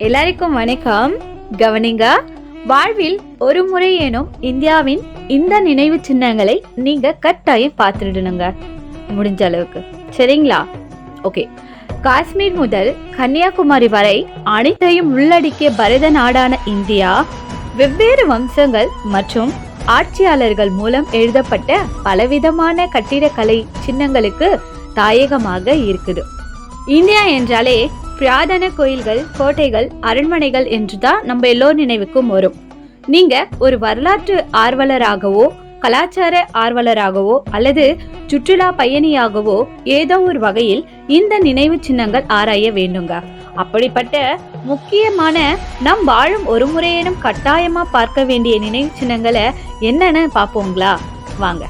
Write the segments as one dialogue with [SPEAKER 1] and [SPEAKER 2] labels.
[SPEAKER 1] எல்லாருக்கும் வணக்கம். கவனிங்க வாழ்வில் ஒரு முறையேனும் இந்தியாவின் இந்த நினைவு சின்னங்களை நீங்க கட்டாயம் பார்த்துடணுங்க. முடிஞ்ச அளவுக்கு. சரிங்களா? ஓகே காஷ்மீர் முதல் கன்னியாகுமரி வரை அனைத்தையும் உள்ளடக்கிய பரத நாடான இந்தியா வெவ்வேறு வம்சங்கள் மற்றும் ஆட்சியாளர்கள் மூலம் எழுதப்பட்ட பலவிதமான கட்டிடக்கலை சின்னங்களுக்கு தாயகமாக இருக்குது. இந்தியா என்றாலே பிராதன கோயில்கள் கோட்டைகள் அரண்மனைகள் என்றுதான் நம்ம எல்லோர் நினைவுக்கும் வரும். நீங்க ஒரு வரலாற்று ஆர்வலராகவோ கலாச்சார ஆர்வலராகவோ அல்லது சுற்றுலா பயணியாகவோ ஏதோ ஒரு வகையில் இந்த நினைவு சின்னங்கள் ஆராய வேண்டுங்க. அப்படிப்பட்ட முக்கியமான நம் வாழும் ஒரு முறையேனும் கட்டாயமா பார்க்க வேண்டிய நினைவு சின்னங்களை என்னன்னு பார்ப்போங்களா? வாங்க.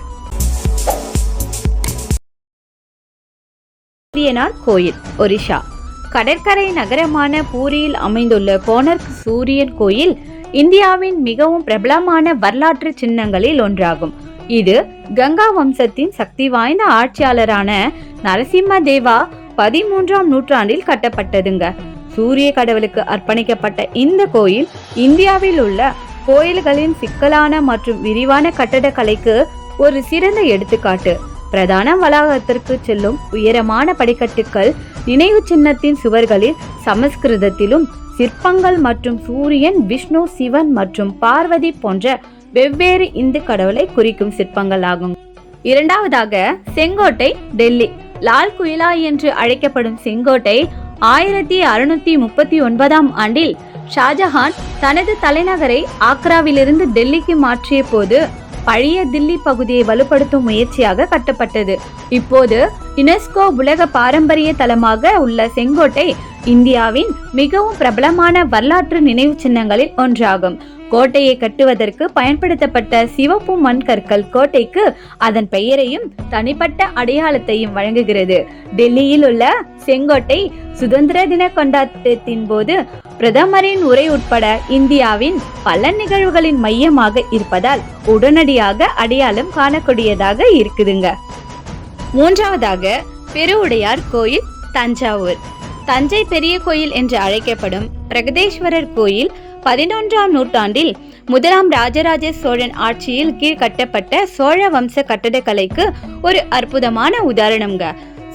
[SPEAKER 1] கோயில் ஒரிஷா. கடற்கரை நகரமான பூரியில் அமைந்துள்ள கோனர்க் சூரியன் கோயில் இந்தியாவின் மிகவும் பிரபலமான வரலாற்று சின்னங்களில் ஒன்றாகும். இது கங்கா வம்சத்தின் சக்தி வாய்ந்த ஆட்சியாளரான நரசிம்ம தேவா பதிமூன்றாம் நூற்றாண்டில் கட்டப்பட்டதுங்க. சூரிய கடவுளுக்கு அர்ப்பணிக்கப்பட்ட இந்த கோயில் இந்தியாவில் உள்ள கோயில்களின் சிக்கலான மற்றும் விரிவான கட்டடக்கலைக்கு ஒரு சிறந்த எடுத்துக்காட்டு. பிரதான வளாகத்திற்கு செல்லும் உயரமான படிக்கட்டுகள் நினைவு சின்னத்தின் சுவர்களில் சமஸ்கிருதத்திலும் சிற்பங்கள் மற்றும் சூரியன் விஷ்ணு சிவன் மற்றும் பார்வதி போன்ற வெவ்வேறு இந்து கடவுளை குறிக்கும் சிற்பங்கள் ஆகும். இரண்டாவதாக செங்கோட்டை டெல்லி. லால் குயிலா என்று அழைக்கப்படும் செங்கோட்டை ஆயிரத்தி அறுநூத்தி முப்பத்தி ஒன்பதாம் ஆண்டில் ஷாஜஹான் தனது தலைநகரை ஆக்ராவிலிருந்து டெல்லிக்கு மாற்றிய போது பழைய தில்லி பகுதியை வலுப்படுத்தும் முயற்சியாக கட்டப்பட்டது. இப்போது யுனெஸ்கோ உலக பாரம்பரிய தலமாக உள்ள செங்கோட்டை இந்தியாவின் மிகவும் பிரபலமான வரலாற்று நினைவு சின்னங்களில் ஒன்றாகும். கோட்டையை கட்டுவதற்கு பயன்படுத்தப்பட்ட சிவப்பு மண்கற்கள் கோட்டைக்கு அதன் பெயரையும் தனிப்பட்ட அடையாளத்தையும் வழங்குகிறது. டெல்லியில் உள்ள செங்கோட்டை சுதந்திர தின கொண்டாட்டத்தின் போது பிரதமரின் உரை உட்பட இந்தியாவின் பல நிகழ்வுகளின் மையமாக இருப்பதால் உடனடியாக அடையாளம் காணக்கூடியதாக இருக்குதுங்க. மூன்றாவதாக பெருவுடையார் கோயில் தஞ்சாவூர். தஞ்சை பெரிய கோயில் என்று அழைக்கப்படும் பிரகதேஸ்வரர் கோயில் பதினொன்றாம் நூற்றாண்டில் முதலாம் ராஜராஜ சோழன் ஆட்சியில் கீழ் கட்டப்பட்ட சோழ வம்ச கட்டடக்கலைக்கு ஒரு அற்புதமான உதாரணம்ங்க.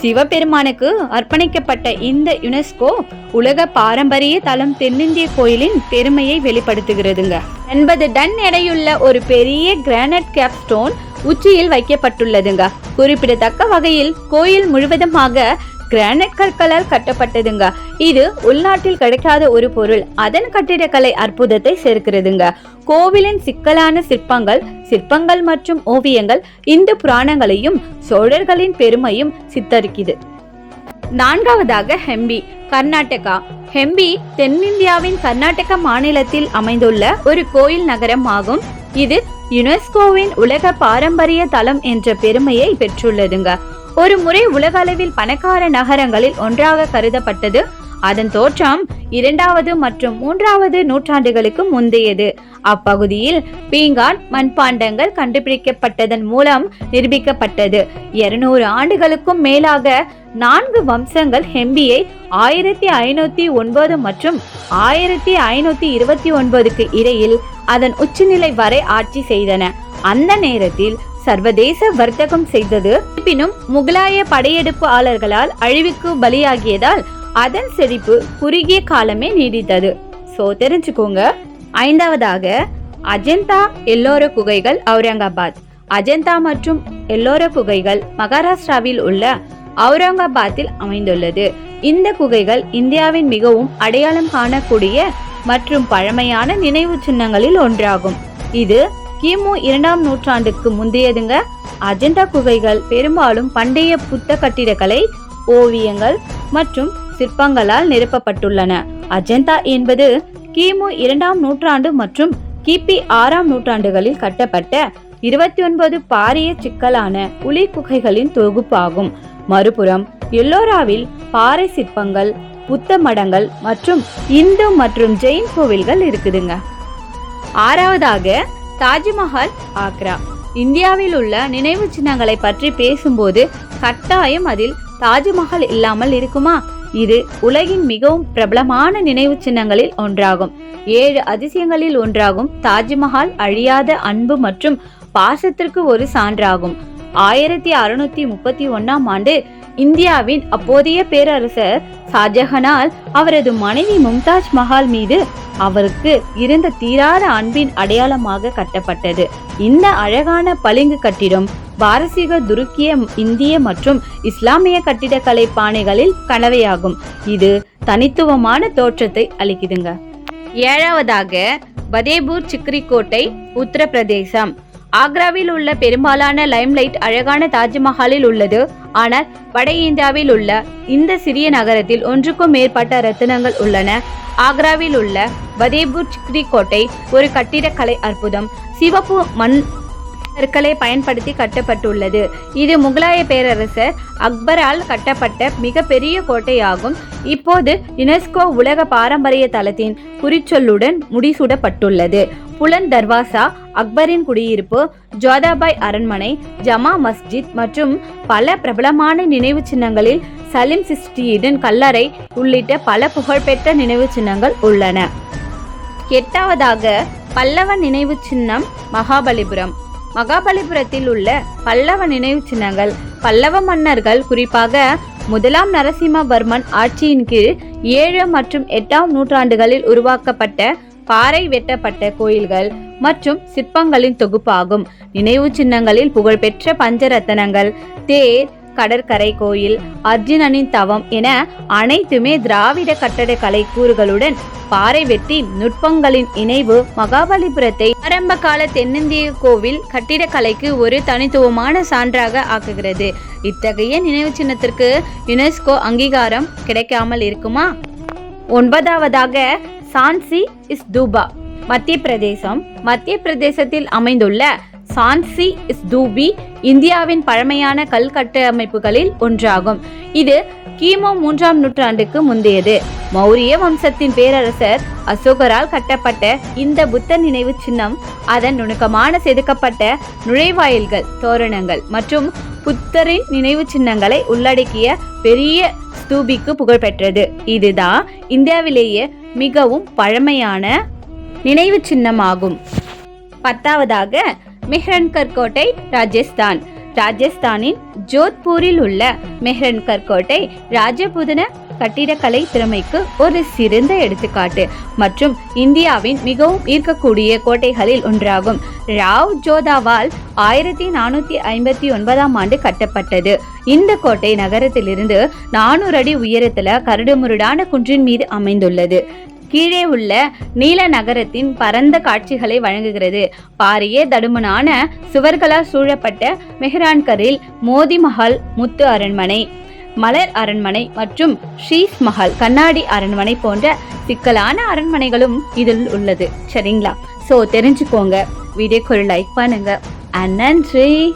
[SPEAKER 1] சிவபெருமானுக்கு அர்ப்பணிக்கப்பட்ட இந்த யுனெஸ்கோ உலக பாரம்பரிய தலம் தென்னிந்திய கோயிலின் பெருமையை வெளிப்படுத்துகிறதுங்க. எண்பது டன் எடையுள்ள ஒரு பெரிய கிரானைட் கேப் ஸ்டோன் உச்சியில் வைக்கப்பட்டுள்ளதுங்க. குறிப்பிடத்தக்க வகையில் கோயில் முழுவதுமாக கிரானைட் கற்களால் கட்டப்பட்டதுங்க. இது உள்நாட்டில் கிடைக்காத ஒரு பொருள். அதன் கட்டிடக்கலை அற்புதத்தை சேர்க்கிறதுங்க. கோவிலின் சிக்கலான சிற்பங்கள் சிற்பங்கள் மற்றும் ஓவியங்கள் இந்து புராணங்களையும் சோழர்களின் பெருமையும் சித்தரிக்குது. நான்காவதாக ஹெம்பி கர்நாடகா. ஹெம்பி தென்னிந்தியாவின் கர்நாடக மாநிலத்தில் அமைந்துள்ள ஒரு கோயில் நகரம் ஆகும் இது யுனெஸ்கோவின் உலக பாரம்பரிய தலம் என்ற பெருமையை பெற்றுள்ளதுங்க. ஒரு முறை உலக அளவில் பணக்கார நகரங்களில் ஒன்றாக கருதப்பட்டது. அதன் தோற்றம் இரண்டாவது மற்றும் மூன்றாவது நூற்றாண்டுகளுக்கு முந்தையது. அப்பகுதியில் பீங்கான் மண்பாண்டங்கள் கண்டுபிடிக்கப்பட்டதன் மூலம் நிரூபிக்கப்பட்டது. இருநூறு ஆண்டுகளுக்கும் மேலாக நான்கு வம்சங்கள் ஹெம்பியை ஆயிரத்தி ஐநூத்தி ஒன்பது மற்றும் ஆயிரத்தி ஐநூத்தி இருபத்தி ஒன்பதுக்கு இடையில் அதன் உச்சநிலை வரை ஆட்சி செய்தன. அந்த நேரத்தில் சர்வதேச வர்த்தகம் செய்தது. இருப்பினும் முகலாய படையெடுப்பாளர்களால் அழிவுக்கு பலியாகியதால் அதன் செழிப்பு குறுகிய காலமே நீடித்தது. சோ தெரிஞ்சுக்கோங்க. ஐந்தாவதாக அஜந்தா எல்லோர குகைகள் அவுரங்காபாத். அஜந்தா மற்றும் எல்லோர குகைகள் மகாராஷ்டிராவில் உள்ள அவுரங்காபாத்தில் அமைந்துள்ளது. இந்த குகைகள் இந்தியாவின் மிகவும் அடையாளம் காணக்கூடிய மற்றும் பழமையான நினைவு சின்னங்களில் ஒன்றாகும். இது கிமு இரண்டாம் நூற்றாண்டுக்கு முந்தையதுங்க. அஜெண்டா குகைகள் பெரும்பாலும் பண்டைய புத்த கட்டிடக்கலை ஓவியங்கள் மற்றும் சிற்பங்களால் நிரப்பப்பட்டுள்ளன. அஜந்தா என்பது கிமு இரண்டாம் நூற்றாண்டு மற்றும் கிபி ஆறாம் நூற்றாண்டுகளில் கட்டப்பட்ட இருபத்தி ஒன்பது பாரிய சிக்கலான உளி குகைகளின் தொகுப்பாகும். மறுபுறம் எல்லோராவில் பாறை சிற்பங்கள் புத்த மடங்கள் மற்றும் இந்து மற்றும் ஜெயின் கோவில்கள் இருக்குதுங்க. ஆறாவதாக தாஜ்மஹால் ஆக்ரா. இந்தியாவில் உள்ள நினைவு சின்னங்களை பற்றி பேசும்போது கட்டாயம் அதில் தாஜ்மஹால் இல்லாமல் இருக்குமா? இது உலகின் மிகவும் பிரபலமான நினைவு சின்னங்களில் ஒன்றாகும். ஏழு அதிசயங்களில் ஒன்றாகும் தாஜ்மஹால் அழியாத அன்பு மற்றும் பாசத்திற்கு ஒரு சான்றாகும். ஆயிரத்தி அறுநூத்தி முப்பத்தி ஒன்னாம் ஆண்டு இந்தியாவின் அப்போதைய பேரரசர் ஷாஜஹனால் அவரது மனைவி மும்தாஜ் மஹால் மீது அவருக்கு இருந்த தீராத அன்பின் அடையாளமாக கட்டப்பட்டது. இந்த அழகான பளிங்கு கட்டிடம் பாரசீக துருக்கிய இந்திய மற்றும் இஸ்லாமிய கட்டிடக்கலை பாணிகளில் கலவையாகும். இது தனித்துவமான தோற்றத்தை அளிக்குதுங்க. ஏழாவதாக பதேபூர் சிக்ரி கோட்டை உத்தரப்பிரதேசம். ஆக்ராவில் உள்ள பெரும்பாலான லைம்லைட் அழகான தாஜ்மஹாலில் உள்ளது. ஆனால் வட இந்தியாவில் உள்ள இந்த சிறிய நகரத்தில் ஒன்றுக்கும் மேற்பட்ட ரத்தினங்கள் உள்ளன. ஆக்ராவில் உள்ள பதேபூர் சிக்ரி கோட்டை ஒரு கட்டிடக்கலை அற்புதம். சிவப்பு மண் கற்களை பயன்படுத்தி கட்டப்பட்டுள்ளது. இது முகலாய பேரரசர் அக்பரால் கட்டப்பட்ட மிகப்பெரிய கோட்டையாகும். இப்போது யுனெஸ்கோ உலக பாரம்பரிய தளத்தின் குறிச்சொல்லுடன் முடிசூடப்பட்டுள்ளது. புலன் தர்வாசா அக்பரின் குடியிருப்பு ஜோதாபாய் அரண்மனை ஜமா மஸ்ஜித் மற்றும் பல பிரபலமான நினைவு சின்னங்களில் சலீம் சிஸ்டியின் கல்லறை உள்ளிட்ட பல புகழ்பெற்ற நினைவு சின்னங்கள் உள்ளன. எட்டாவதாக பல்லவ நினைவு சின்னம் மகாபலிபுரம். மகாபலிபுரத்தில் உள்ள பல்லவ நினைவு சின்னங்கள் பல்லவ மன்னர்கள் குறிப்பாக முதலாம் நரசிம்மவர்மன் ஆட்சியின் கீழ் ஏழு மற்றும் எட்டாம் நூற்றாண்டுகளில் உருவாக்கப்பட்ட பாறை வெட்டப்பட்ட கோயில்கள் மற்றும் சிற்பங்களின் தொகுப்பாகும். நினைவு சின்னங்களில் புகழ்பெற்ற பஞ்சரத்தனங்கள் தேர் கடற்கரை கோயில் அர்ஜுனனின் தவம் என அனைத்துமே திராவிட கட்டடக்கலை கூறுகளுடன் பாறை வெட்டி நுட்பங்களின் இணைவு மகாபலிபுரத்தை ஆரம்ப கால தென்னிந்திய கோவில் கட்டிடக்கலைக்கு ஒரு தனித்துவமான சான்றாக ஆக்குகிறது. இத்தகைய நினைவு சின்னத்திற்கு யுனெஸ்கோ அங்கீகாரம் கிடைக்காமல் இருக்குமா? ஒன்பதாவதாக சான்சி இஸ் தூபா. மத்திய பிரதேசம் மத்திய பிரதேசத்தில் அமைந்துள்ள சான்சி இஸ் தூபி இந்தியாவின் பழமையான கல் கட்டமைப்புகளில் ஒன்றாகும். இது கிமு மூன்றாம் நூற்றாண்டுக்கு முந்தையது. மௌரிய வம்சத்தின் பேரரசர் அசோகரால் கட்டப்பட்ட இந்த புத்த நினைவு சின்னம் அதன் நுணுக்கமான செதுக்கப்பட்ட நுழைவாயில்கள் தோரணங்கள் மற்றும் புத்தரின் நினைவு சின்னங்களை உள்ளடக்கிய பெரிய ஸ்தூபிக்கு புகழ்பெற்றது. இதுதான் இந்தியாவிலேயே மிகவும் பழமையான நினைவு சின்னமாகும். பத்தாவதாக மெஹ்ரன்கர் கோட்டை ராஜஸ்தான். ராஜஸ்தானின் ஜோத்பூரில் உள்ள மெஹ்ரன்கர் கோட்டை ராஜபுதன கட்டிடக்கலை திறமைக்கு ஒரு சிறந்த எடுத்துக்காட்டு மற்றும் இந்தியாவின் மிகவும் ஈர்க்கக்கூடிய கோட்டைகளில் ஒன்றாகும். ராவ் ஜோதாவால் ஆயிரத்தி நானூத்தி ஐம்பத்தி ஒன்பதாம் ஆண்டு கட்டப்பட்டது. இந்த கோட்டை நகரத்திலிருந்து நானூறு அடி உயரத்துல கரடுமுரடான குன்றின் மீது அமைந்துள்ளது. கீழே உள்ள நீல நகரத்தின் பரந்த காட்சிகளை வழங்குகிறது. பாரிய தடுமனான சுவர்களால் சூழப்பட்ட மெஹ்ரான்கரில் மோதி மஹால் முத்து அரண்மனை. மலர் அரண்மனை மற்றும் ஷீஸ் மஹால் கண்ணாடி அரண்மனை போன்ற சிக்கலான அரண்மனைகளும் இதில் உள்ளது. சரிங்களா? ஸோ தெரிஞ்சுக்கோங்க. வீடியோக்கு ஒரு லைக் பண்ணுங்க. நன்றி.